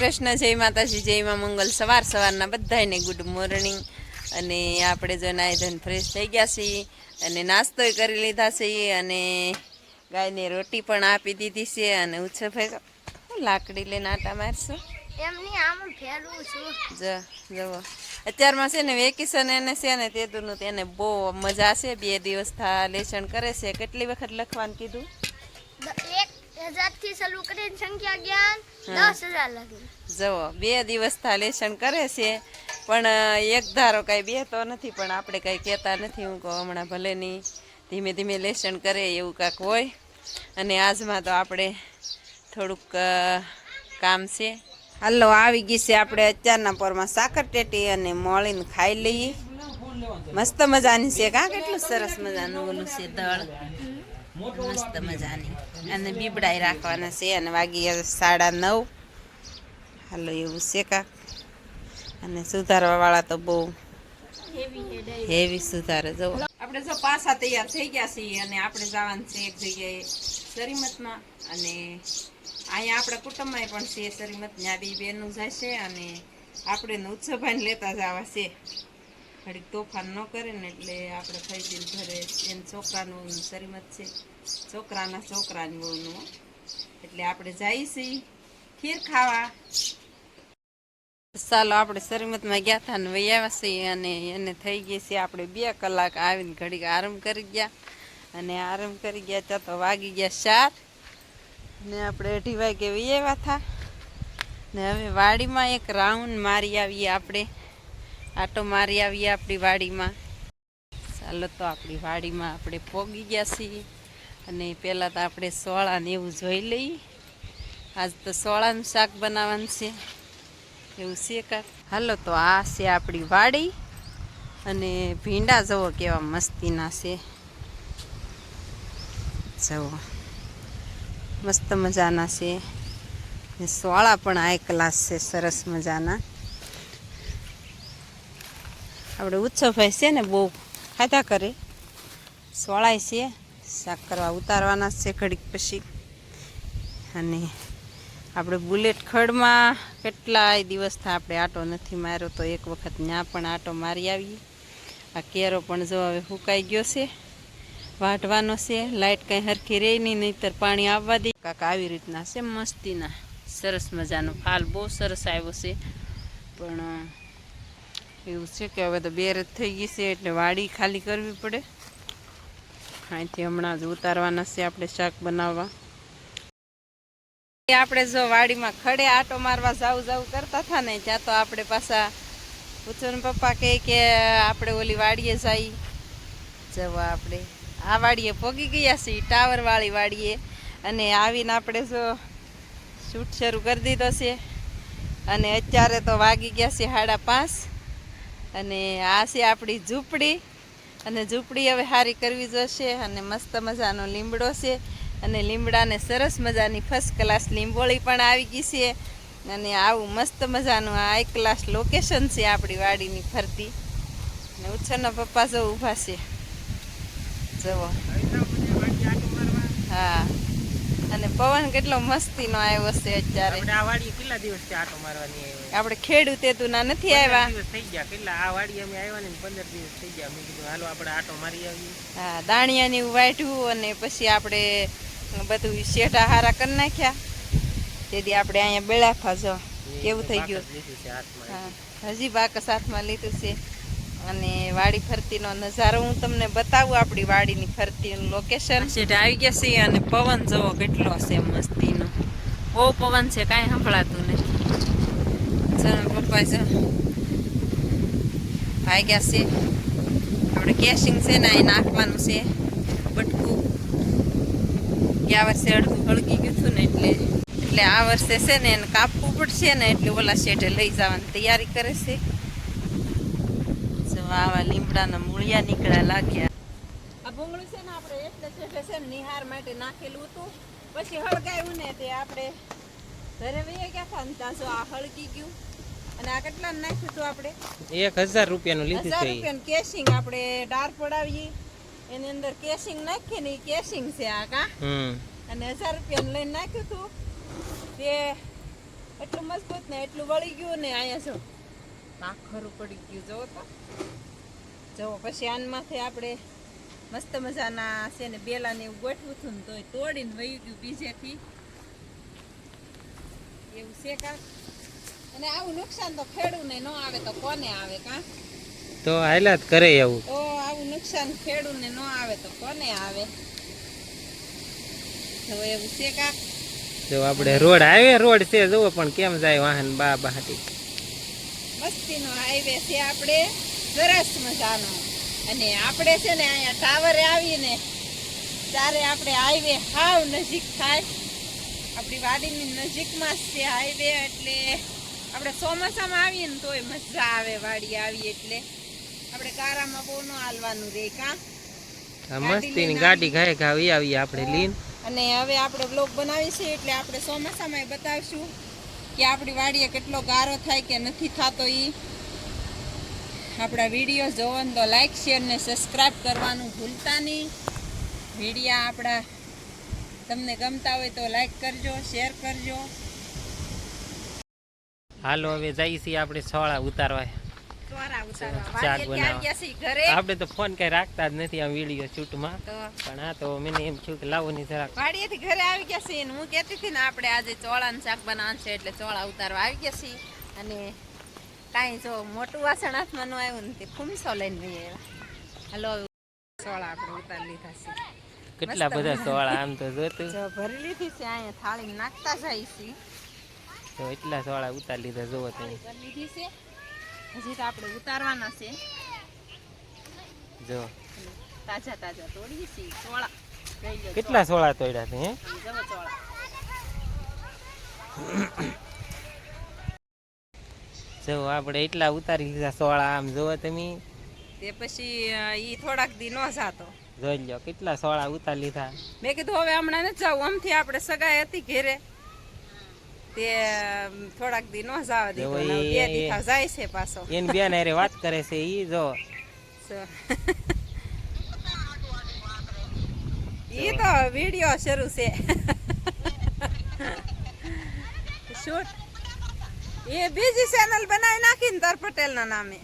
કૃષ્ણ જય માતાજી જય માં મંગલ. સવાર સવારના બધાને ગુડ મોર્નિંગ અને આપણે જો નાઈ ધોઈને ફ્રેશ થઈ ગયા છીએ અને નાસ્તોય કરી લીધા છે અને ગાયને રોટી પણ આપી દીધી છે અને ઉછો ભાઈ લાકડી લઈને આટા મારશો. આમ ફેરવું જ જવો અત્યારમાં છે ને વેકેશન એને છે ને તેદુનું તેને બહુ મજા છે. બે દિવસ થા લેસન કરે છે. કેટલી વખત લખવાનું કીધું? થી શરૂ કરીને સંખ્યા જ્ઞાન દસ હજાર લગી. જવો બે દિવસ થા લેસન કરે છે પણ એક ધારો કાંઈ બે તો નથી પણ આપણે કાંઈ કહેતા નથી હું કહું હમણાં ભલે નહીં ધીમે ધીમે લેસન કરે એવું કાંક હોય. અને આજમાં તો આપણે થોડુંક કામ છે. હાલો આવી ગઈ છે આપણે અત્યારના પોરમાં સાકર ટેટી અને મોળીને ખાઈ લઈએ. મસ્ત મજાની છે કાં કેટલું સરસ મજાનું ઓલું છે દળ. મસ્ત મજાની. અને બીબડાઈ રાખવાના છે અને વાગી સાડા નવ. હાલો એવું છે કાક. અને સુધારવા વાળા તો બહુ હેવી સુધારે જવો આપણે જો પાછા તૈયાર થઈ ગયા છીએ અને આપણે જવાનું છે એક જગ્યાએ સરીમતમાં અને અહીંયા આપણા કુટુંબમાં પણ છે સરીમત ત્યાં બી બેનું જાય છે અને આપણે ને ઉત્સવભાઈને લેતા જવા છે. ઘડીક તોફાન ન કરે ને એટલે આપણે ફૈજીલ ઘરે એને છોકરાનું શરીમત છે. છોકરાના છોકરાની બહુનું એટલે આપણે જઈશી ખીર ખાવા. ચાલો, આપણે શરીમતમાં ગયા હતા ને વહી આવ્યા છીએ અને એને થઈ ગઈ છે આપણે બે કલાક આવીને ઘડીક આરામ કરી ગયા. અને આરામ કરી ગયા ત્યાં તો વાગી ગયા ચાર. ને આપણે અઢી વાગે વહી આવ્યા હતા ને હવે વાડીમાં એક રાઉન્ડ મારી આવીએ આપણે. આટો મારી આવીએ આપણી વાડીમાં. ચાલો તો આપણી વાડીમાં આપણે પોગી ગયા છીએ. અને પહેલાં તો આપણે સોળા ને એવું જોઈ લઈએ. આજ તો સોળાનું શાક બનાવવાનું છે. એવું છે કાંક હાલો તો આ છે આપણી વાડી. અને ભીંડા જવો કેવા મસ્તીના છે. જવો મસ્ત મજાના છે. સોળા પણ આ ક્લાસ છે, સરસ મજાના. આપણે ઉત્સવભાઈ છે ને બહુ ખાધા કરે. સોળાય છે, શાક કરવા ઉતારવાના છે ઘડીક પછી. અને આપણે બુલેટ ખડમાં કેટલાય દિવસથી આપણે આટો નથી માર્યો તો એક વખત ત્યાં પણ આટો મારી આવીએ. આ કેરો પણ જો હવે ફૂંકાઈ ગયો છે, વાઢવાનો છે લાઇટ કંઈ હરખી રહી નહીં, નહીંતર પાણી આવવા દે. કાંક આવી રીતના છે, મસ્તીના. સરસ મજાનો ફાલ બહુ સરસ આવ્યો છે. પણ એવું છે કે હવે તો બેર જ થઈ ગઈ છે એટલે વાડી ખાલી કરવી પડે. અહીંથી હમણાં જ ઉતારવાના છે આપણે શાક બનાવવા. આપણે જો વાડીમાં ખડે આટો મારવા જાવું જાવું કરતા હતા ને, ત્યાં તો આપણે પાછા પૂછો ને પપ્પા કહે કે આપણે ઓલી વાડીએ જઈ. જવા આપણે. આ વાડીએ પોગી ગયા છીએ ટાવર વાળી વાડીએ. અને આવીને આપણે જો શૂટ શરૂ કરી દીધો છે. અને અત્યારે તો વાગી ગયા છે સાડા પાંચ. અને આ છે આપણી ઝૂંપડી. અને ઝૂંપડી હવે સારી કરવી જોશે અને મસ્ત મજાનો લીમડો છે. અને લીમડાને સરસ મજાની ફર્સ્ટ ક્લાસ લીંબોળી પણ આવી ગઈ છે. અને આવું મસ્ત મજાનું આ એક ક્લાસ લોકેશન છે આપણી વાડીની ફરતી. અને ઉછરના પપ્પા જો ઊભા છે. જુઓ. હા. અને પવન કેટલો મસ્તીનો આવ્યો છે અત્યારે. આપણે આ વાડીએ કેટલા દિવસથી આટો મારવાની આવ્યા? આપણે ખેડૂત તેતુના નથી આવ્યા. દિવસ થઈ ગયા કેટલા? આ વાડીએ અમે આવ્યા ને પંદર દિવસ થઈ ગયા. મેં કીધું હાલો આપણે આટો મારી આવીએ. હા દાણિયાની વાઢ્યું અને પછી આપણે બધું શેઠા હારા કરી નાખ્યા. તેથી આપણે અહીંયા બેળાફા જો કેવું થઈ ગયું. હજી બાકસ હાથમાં લીધું છે. અને વાડી ફરતીનો નજારો હું તમને બતાવું, આપણી વાડીની ફરતીનું લોકેશન છે આવી ગયા છે અને પવન જવો કેટલો છે મસ્તીનો. બહુ પવન છે, કાંઈ સંભળાતું નથી. પપ્પા, જો. આવી ગયા છે. આપણે કેશિંગ છે ને, અહીં નાખવાનું છે. બટકું. ગયા વર્ષે અડધું હળગી ગયું હતું ને, એટલે એટલે આ વર્ષે છે ને એને કાપવું પડશે ને, એટલે ઓલા શેઠે લઈ જવાની તૈયારી કરે છે. આવા લીમડાના મૂળિયા નીકળ્યા લાગ્યા. આ ભૂંગળું છે ને આપણે એટલે છે ને નિહાર માટે નાખેલું હતું. પછી હળગાયું ને તે આપણે ઘરે વઈએ ગયા હતા ને ત્યાં જો આ હળગી ગયું. અને આ કેટલા નાખ્યું હતું આપણે? એક હજાર રૂપિયાનું લીધું હજાર રૂપિયાનું કેશિંગ આપણે ડાર પડાવીએ. એની અંદર કેશિંગ નાખીએ ને એ કેશિંગ છે આ કા? અને હજાર રૂપિયાનું લઈને નાખ્યું હતું. તે એટલું મજબૂત ને એટલું વળી ગયું ને અહીંયા જો પાખરું પડી ગયું. જોવો તો. જવો પછી આનમાંથી આપણે મસ્ત મજાના છે ને બેલા ને એવું ગોઠવું હતું ને તોય તોડીને વહી ગયું બીજેથી. એવું છે કાંક અને આવું નુકસાન તો ખેડૂને ન આવે તો કોને આવે કાં? તો હાલા જ કરે એવું. તો આવું નુકસાન ખેડૂને ન આવે તો કોને આવે? તો એવું છે કા? જો આપણે રોડ આવે રોડ છે જુઓ પણ કેમ જાય વાહન બા બાટી મસ્તીનો હાઈવે છે આપણે સરસ મજાનો. અને આપણે છે ને અહીંયા ટાવરે આવીને ત્યારે આપણે હાઈવે હાવ નજીક થાય આપણી વાડીની નજીકમાં જ છે હાઈવે એટલે આપણે ચોમાસામાં આવીએ ને તોય મજા આવે વાડી આવી એટલે. આપણે ગારામાં બહુ ન હાલવાનું રે કા. મસ્તીની ગાડી ઘાય ઘા આવી આપણે લીન. અને હવે આપણે બ્લોગ બનાવીશું એટલે આપણે ચોમાસામાં બતાવશું. કે આપણી વાડીએ કેટલો ગારો થાય કે નથી થતો એ આપણા વીડિયો જોવો તો લાઈક શેર ને સબસ્ક્રાઈબ કરવાનું ભૂલતા નહીં. વિડીયા આપણા તમને ગમતા હોય તો લાઈક કરજો શેર કરજો. હાલો, હવે જઈએ છીએ આપણે સોળા ઉતારવા. આપણે તો ફોન કઈ રાખતા જ નથી આમ વીડિયો શૂટમાં પણ આ તો મને એમ થયું કે લાવો ની જરાક. વાડીએથી ઘરે આવી ગયા છીએ હું કહેતી હતી ને આપણે આજે ચોળાનું શાક બનાવવાનું એટલે ચોળા ઉતારવા આવી ગયા છીએ. અને કાંઈ જો મોટું વાસણ હાથમાં ન આવ્યું ને તે ફૂમસો લઈને લઈ આવ્યા. હાલો ચોળા આપણે ઉતારી લીધા છે. કેટલા બધા ચોળા આમ તો જોતું. ભરી લીધી છે અહીંયા થાળી નાખતા જાય છે. તો એટલા સોળા ઉતારી લીધા જોવો તમે. લીધી છે. હજી તો આપણે ઉતારવાના છે. જો. તાજા તાજા તોડી છે ચોળા. કેટલા સોળા તોડ્યા છે હે. જો આપણે એટલા ઉતારી લીધા સોળા આમ જોવો તમે. તે પછી ઈ થોડાક દી નો જાતો. જોઈ લ્યો કેટલા સોળા ઉતારી લીધા. મેં કીધું હવે હમણાં ન જવું આમથી આપણે સગાઈ હતી ઘેરે. તે થોડાક દી નો જવા બે દી થાવ જાય છે પાછો. એની બેન હારે વાત કરે છે ઈ જો. ઈ તો વિડિયો શરૂ છે. શૂટ. એ બીજી ચેનલ બનાવી નાખી ને તર પટેલ ના નામે.